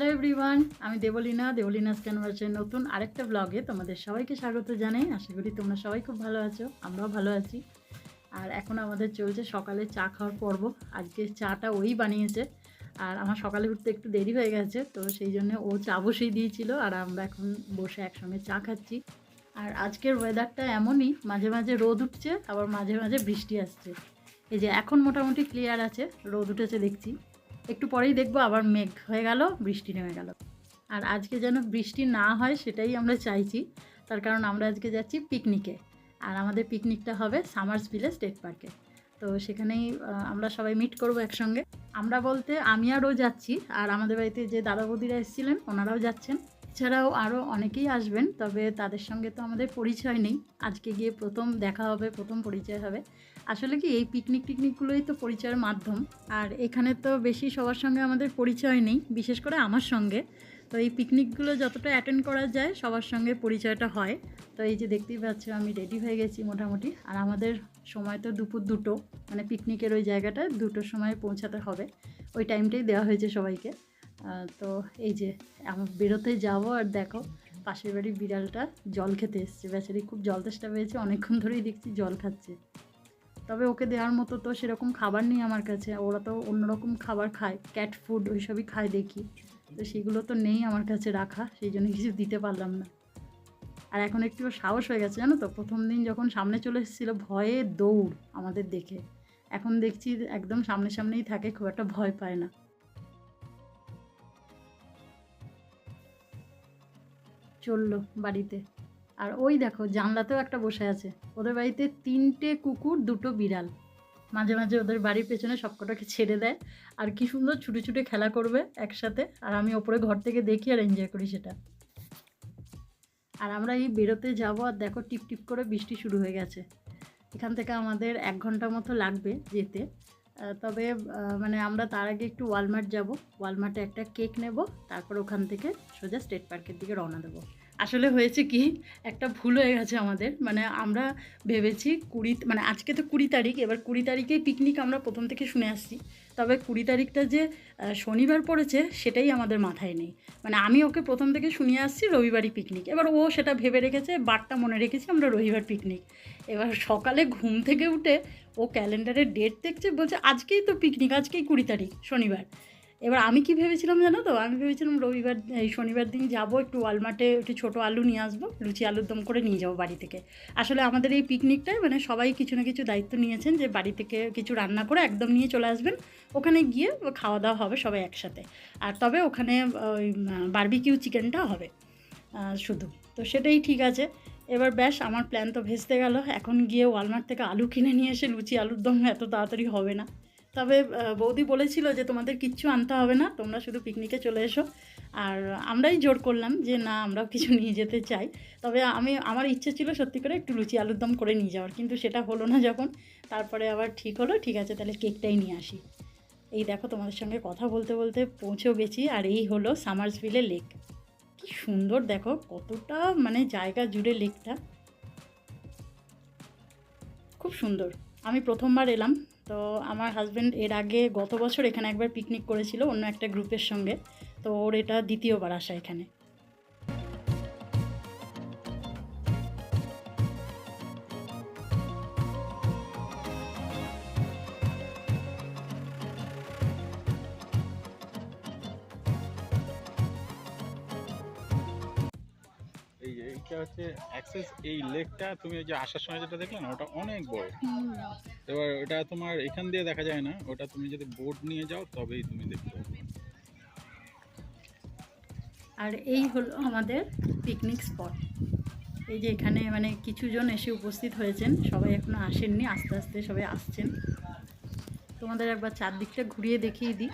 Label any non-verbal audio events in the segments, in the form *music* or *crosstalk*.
Hello everyone আমি দেবলীনা, দেবলীনাস ক্যানভাসের নতুন আরেকটা ব্লগে তোমাদের সবাইকে স্বাগত জানাই। আশা করি তোমরা সবাই খুব ভালো আছো, আমরাও ভালো আছি। আর এখন আমাদের চলছে সকালে চা খাওয়ার পর্ব। আজকে চাটা ওই বানিয়েছে। আর আমার সকালে উঠতে একটু দেরি হয়ে গেছে, তো সেই জন্য ও চা বসেই দিয়েছিল আর আমরা এখন বসে একসঙ্গে চা খাচ্ছি। আর আজকের ওয়েদারটা এমনই, মাঝে মাঝে রোদ উঠছে, আবার মাঝে মাঝে বৃষ্টি আসছে। এই যে এখন মোটামুটি ক্লিয়ার আছে, রোদ উঠেছে দেখছি। একটু পরেই দেখব, আবার মেঘ হয়ে গেল, বৃষ্টি নেমে গেল। আর আজকে যেন বৃষ্টি না হয় সেটাই আমরা চাইছি। তার কারণ আমরা আজকে যাচ্ছি পিকনিকে। আর আমাদের পিকনিকটা হবে সামার্স ভিলে স্টেট পার্কে। তো সেখানেই আমরা সবাই মিট করব একসঙ্গে। আমরা বলতে আমি আরও যাচ্ছি, আর আমাদের বাড়িতে যে দাদা বৌদিরা এসেছিলেন, ওনারাও যাচ্ছেন। এছাড়াও আরও অনেকেই আসবেন, তবে তাদের সঙ্গে তো আমাদের পরিচয় নেই। আজকে গিয়ে প্রথম দেখা হবে, প্রথম পরিচয় হবে। আসলে কি, এই পিকনিক টিকনিকগুলোই তো পরিচয়ের মাধ্যম। আর এখানে তো বেশি সবার সঙ্গে আমাদের পরিচয় নেই, বিশেষ করে আমার সঙ্গে। তো এই পিকনিকগুলো যতটা অ্যাটেন্ড করা যায়, সবার সঙ্গে পরিচয়টা হয়। তো এই যে দেখতেই পাচ্ছ, আমি রেডি হয়ে গেছি মোটামুটি। আর আমাদের সময় তো দুপুর দুটো মানে পিকনিকের ওই জায়গাটায় দুটোর সময় পৌঁছাতে হবে। ওই টাইমটাই দেওয়া হয়েছে সবাইকে। তো এই যে আমার বেরোতে যাব আর দেখো, পাশের বাড়ির বিড়ালটা জল খেতে এসছে। বেচারি খুব জল তেষ্টা পেয়েছে, অনেকক্ষণ ধরেই দেখছি জল খাচ্ছে। তবে ওকে দেওয়ার মতো তো সেরকম খাবার নেই আমার কাছে। ওরা তো অন্যরকম খাবার খায় ক্যাট ফুড ওইসবই খায় দেখি। তো সেগুলো তো নেই আমার কাছে রাখা, সেই জন্য কিছু দিতে পারলাম না। আর এখন একটু সাহস হয়ে গেছে, জানো তো? প্রথম দিন যখন সামনে চলে এসেছিল, ভয়ে দৌড় আমাদের দেখে। এখন দেখছি একদম সামনে সামনেই থাকে, খুব একটা ভয় পায় না। চলল বাড়িতে। আর ওই দেখো, জানলাতেও একটা বসে আছে। ওদের বাড়িতে তিনটে কুকুর, দুটো বিড়াল। মাঝে মাঝে ওদের বাড়ির পেছনে সবকটাকে ছেড়ে দেয়। আর কি সুন্দর ছুটে ছুটে খেলা করবে একসাথে। আর আমি ওপরে ঘর থেকে দেখি আর এনজয় করি সেটা। আর আমরা এই বেরোতে যাব আর দেখো টিপ টিপ করে বৃষ্টি শুরু হয়ে গেছে। এখান থেকে আমাদের এক ঘণ্টা মতো লাগবে যেতে। তবে মানে আমরা তার আগে একটু ওয়ালমার্ট যাব। ওয়ালমার্টে একটা কেক নেব, তারপর ওখান থেকে সোজা স্টেট পার্কের দিকে রওনা দেবো। আসলে হয়েছে কি, একটা ভুল হয়ে গেছে আমাদের। মানে আমরা ভেবেছি কুড়ি মানে আজকে তো কুড়ি তারিখ, এবার কুড়ি তারিখেই পিকনিক আমরা প্রথম থেকে শুনে আসছি। তবে কুড়ি তারিখটা যে শনিবার পড়েছে, সেটাই আমাদের মাথায় নেই। মানে আমি ওকে প্রথম থেকে শুনিয়ে আসছি রবিবারই পিকনিক এবার ও সেটা ভেবে রেখেছে, বারটা মনে রেখেছি আমরা রবিবার পিকনিক এবার সকালে ঘুম থেকে উঠে ও ক্যালেন্ডারের ডেট দেখছে, বলছে আজকেই তো পিকনিক আজকেই কুড়ি তারিখ, শনিবার। এবার আমি কি ভেবেছিলাম জানো তো? আমি ভেবেছিলাম রবিবার, এই শনিবার দিন যাব একটু ওয়ালমার্টে একটু ছোটো আলু নিয়ে আসব, লুচি আলুর দম করে নিয়ে যাব বাড়ি থেকে। আসলে আমাদের এই পিকনিকটায় মানে সবাই কিছু না কিছু দায়িত্ব নিয়েছেন যে বাড়ি থেকে কিছু রান্না করে একদম নিয়ে চলে আসবেন। ওখানে গিয়ে খাওয়া দাওয়া হবে সবাই একসাথে। আর তবে ওখানে, ওই, বারবিকিউ চিকেনটা হবে শুধু। তো সেটাই ঠিক আছে। এবার ব্যাস, আমার প্ল্যান তো ভেস্তে গেল। এখন গিয়ে ওয়ালমার্ট থেকে আলু কিনে নিয়ে এসে লুচি আলুর দম এত তাড়াতাড়ি হবে না। তবে বৌদি বলেছিল যে তোমাদের কিচ্ছু আনতে হবে না, তোমরা শুধু পিকনিকে চলে এসো। আর আমরাই জোর করলাম যে না, আমরাও কিছু *laughs* নিয়ে যেতে চাই। তবে আমি, আমার ইচ্ছে ছিল সত্যি করে একটু লুচি আলুর দম করে নিয়ে যাওয়ার, কিন্তু সেটা হলো না যখন। তারপরে আবার ঠিক হলো, ঠিক আছে, তাহলে কেকটাই নিয়ে আসি। এই দেখো, তোমাদের সঙ্গে কথা বলতে বলতে পৌঁছেও গেছি, আর এই হলো সামার্সভিলে লেক কি সুন্দর, দেখো, কতটা মানে জায়গা জুড়ে লেকটা খুব সুন্দর। আমি প্রথমবার এলাম তো আমার হাজব্যান্ড এর আগে গত বছর এখানে একবার পিকনিক করেছিল অন্য একটা গ্রুপের সঙ্গে। তো ওর এটা দ্বিতীয়বার আসা এখানে। এইটা হচ্ছে অ্যাক্সেস এই লেকটা তুমি ওই যে আসার সময় যেটা দেখলে না ওটা অনেক বড়। এবার ওটা তোমার এখান দিয়ে দেখা যায় না, ওটা তুমি যদি বোট নিয়ে যাও, তবেই তুমি দেখতে আর এই হলো আমাদের পিকনিক স্পট এই যে এখানে মানে কিছুজন এসে উপস্থিত হয়েছেন, সবাই এখনও আসেননি, আস্তে আস্তে সবাই আসছেন। তোমাদের একবার চারদিকটা ঘুরিয়ে দেখিয়ে দিই।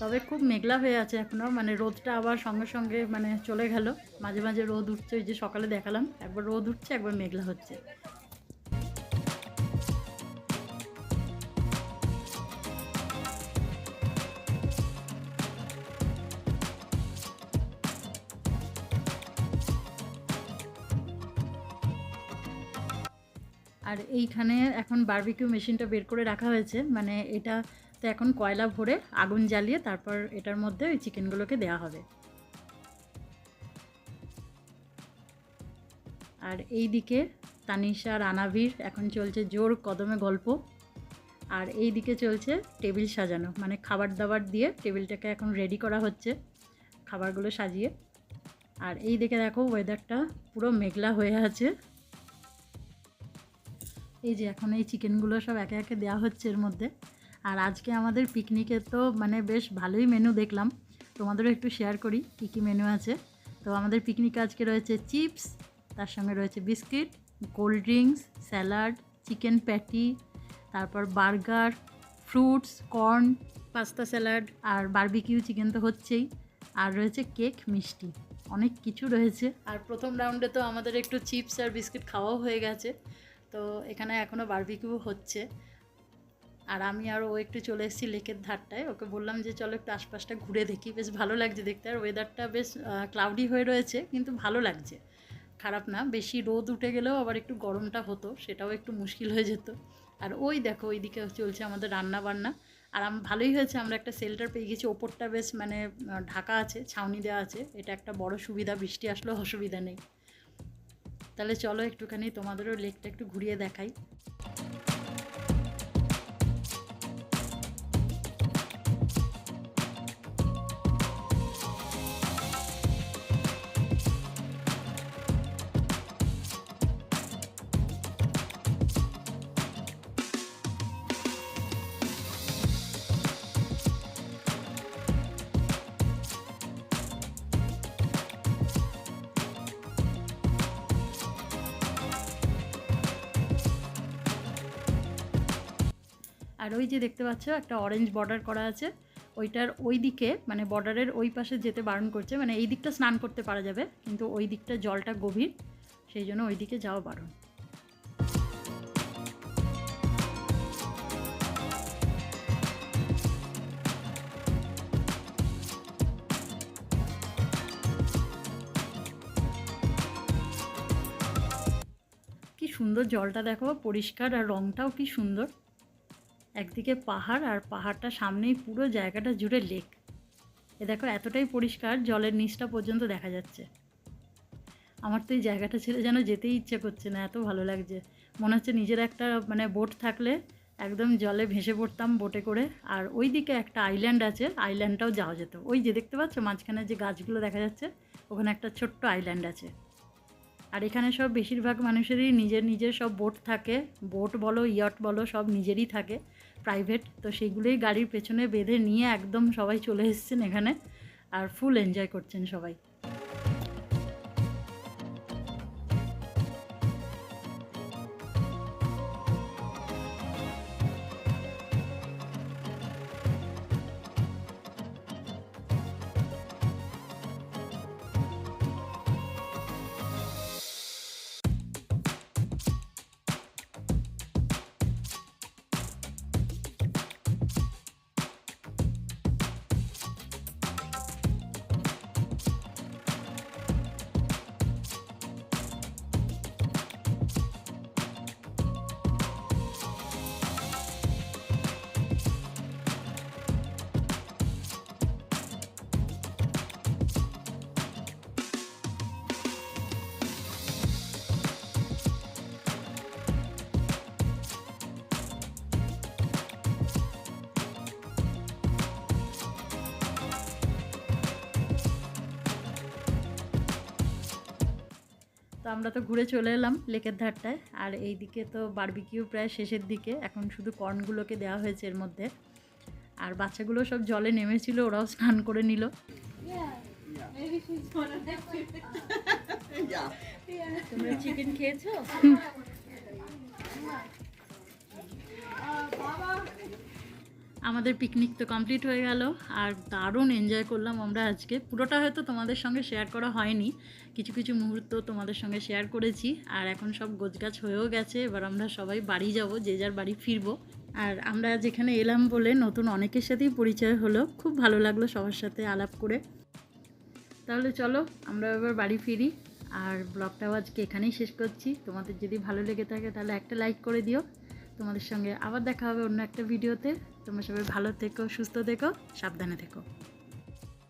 তবে খুব মেঘলা হয়ে আছে এখনও মানে রোদটা আবার সঙ্গে সঙ্গে মানে চলে গেল। মাঝে মাঝে রোদ উঠছে, ওই যে সকালে দেখালাম। একবার রোদ উঠছে, একবার মেঘলা হচ্ছে। আর এইখানে এখন বার্বিকিউ মেশিনটা বের করে রাখা হয়েছে। মানে এটা তো এখন কয়লা ভরে আগুন জ্বালিয়ে তারপর এটার মধ্যে ওই চিকেনগুলোকে দেওয়া হবে। আর এই দিকে তানিশা, রানাভির, এখন চলছে জোর কদমে গল্প। আর এই দিকে চলছে টেবিল সাজানো মানে খাবার দাবার দিয়ে টেবিলটাকে এখন রেডি করা হচ্ছে, খাবারগুলো সাজিয়ে। আর এই দিকে দেখো ওয়েদারটা পুরো মেঘলা হয়ে আছে। এই যে এখন এই চিকেনগুলো সব একে একে দেওয়া হচ্ছে এর মধ্যে। আর আজকে আমাদের পিকনিকে তো মানে বেশ ভালোই মেনু দেখলাম। তোমাদেরও একটু শেয়ার করি কী কী মেনু আছে। তো আমাদের পিকনিকে আজকে রয়েছে চিপস, তার সঙ্গে রয়েছে biscuit, cold drinks, salad, chicken patty তারপর burger, fruits, corn, pasta salad আর বারবিকিউ চিকেন তো হচ্ছেই। আর রয়েছে কেক মিষ্টি, অনেক কিছু রয়েছে। আর প্রথম রাউন্ডে তো আমাদের একটু চিপস আর বিস্কিট খাওয়াও হয়ে গেছে। তো এখানে এখনও বারবিকিউ হচ্ছে। আর আমি আর ও একটু চলে এসেছি লেকের ধারটায়। ওকে বললাম যে, চলো একটু আশপাশটা ঘুরে দেখি। বেশ ভালো লাগছে দেখতে। আর ওয়েদারটা বেশ ক্লাউডি হয়ে রয়েছে, কিন্তু ভালো লাগছে। খারাপ না, বেশি রোদ উঠে গেলেও আবার একটু গরমটা হতো, সেটাও একটু মুশকিল হয়ে যেত। আর ওই দেখো, ওইদিকে চলছে আমাদের রান্না বান্না আর আম, ভালোই হয়েছে, আমরা একটা সেল্টার পেয়ে গেছি। ওপরটা বেশ মানে ঢাকা আছে, ছাউনি দেওয়া আছে। এটা একটা বড় সুবিধা, বৃষ্টি আসলেও অসুবিধা নেই। তাহলে চলো একটুখানি তোমাদেরও লেকটা একটু ঘুরিয়ে দেখাই। আর ওই যে দেখতে পাচ্ছ, একটা অরেঞ্জ বর্ডার করা আছে। ওইটার ওই দিকে মানে বর্ডারের ওই পাশে যেতে বারণ করছে মানে এই দিকটা স্নান করতে পারা যাবে, কিন্তু ওই দিকটা জলটা গভীর, সেই জন্য ওই দিকে যাওয়া বারণ। সুন্দর জলটা দেখো, পরিষ্কার আর রংটাও কি সুন্দর। একদিকে পাহাড় আর পাহাড়টা সামনেই পুরো জায়গাটা জুড়ে লেক এ দেখো, এতটাই পরিষ্কার, জলের নিচটা পর্যন্ত দেখা যাচ্ছে। আমার তো এই জায়গাটা ছেড়ে যেন যেতেই ইচ্ছে করছে না, এত ভালো লাগছে। মনে হচ্ছে নিজের একটা মানে বোট থাকলে একদম জলে ভেসে পড়তাম বোটে করে। আর ওই দিকে একটা আইল্যান্ড আছে আইল্যান্ডটাও যাওয়া যেত। ওই যে দেখতে পাচ্ছ, মাঝখানে যে গাছগুলো দেখা যাচ্ছে, ওখানে একটা ছোট্ট আইল্যান্ড আছে। আর এখানে সব বেশিরভাগ মানুষেরই নিজের নিজের সব বোট থাকে। বোট বলো ইয়ট বলো, সব নিজেরই থাকে। প্রাইভেট তো সেগুলোই গাড়ির পেছনে বেঁধে নিয়ে একদম সবাই চলে এসছেন এখানে আর ফুল এনজয় করছেন সবাই। তো আমরা তো ঘুরে চলে এলাম লেকের ধারটায়। আর এই দিকে তো বারবিকিউ প্রায় শেষের দিকে। এখন শুধু কর্নগুলোকে দেওয়া হয়েছে এর মধ্যে। আর বাচ্চাগুলো সব জলে নেমেছিল ওরাও স্নান করে নিল. *laughs* তোমরা চিকেন খেয়েছো? *laughs* আমাদের পিকনিক তো কমপ্লিট হয়ে গেল। আর দারুণ এনজয় করলাম আমরা আজকে। পুরোটা হয়তো তোমাদের সঙ্গে শেয়ার করা হয়নি। কিছু কিছু মুহূর্ত তোমাদের সঙ্গে শেয়ার করেছি। আর এখন সব গোছগাছ হয়েও গেছে। এবার আমরা সবাই বাড়ি যাব, যে যার বাড়ি ফিরবো। আর আমরা যেখানে এলাম বলে নতুন অনেকের সাথেই পরিচয় হলো। খুব ভালো লাগল সবার সাথে আলাপ করে। তাহলে চলো আমরা এবার বাড়ি ফিরি। আর ব্লগটাও আজকে এখানেই শেষ করছি। তোমাদের যদি ভালো লেগে থাকে তাহলে একটা লাইক করে দিও। তোমাদের সঙ্গে আবার দেখা হবে অন্য একটা ভিডিওতে তোমরা সবাই ভালো থেকো সুস্থ থেকো সাবধানে থেকো।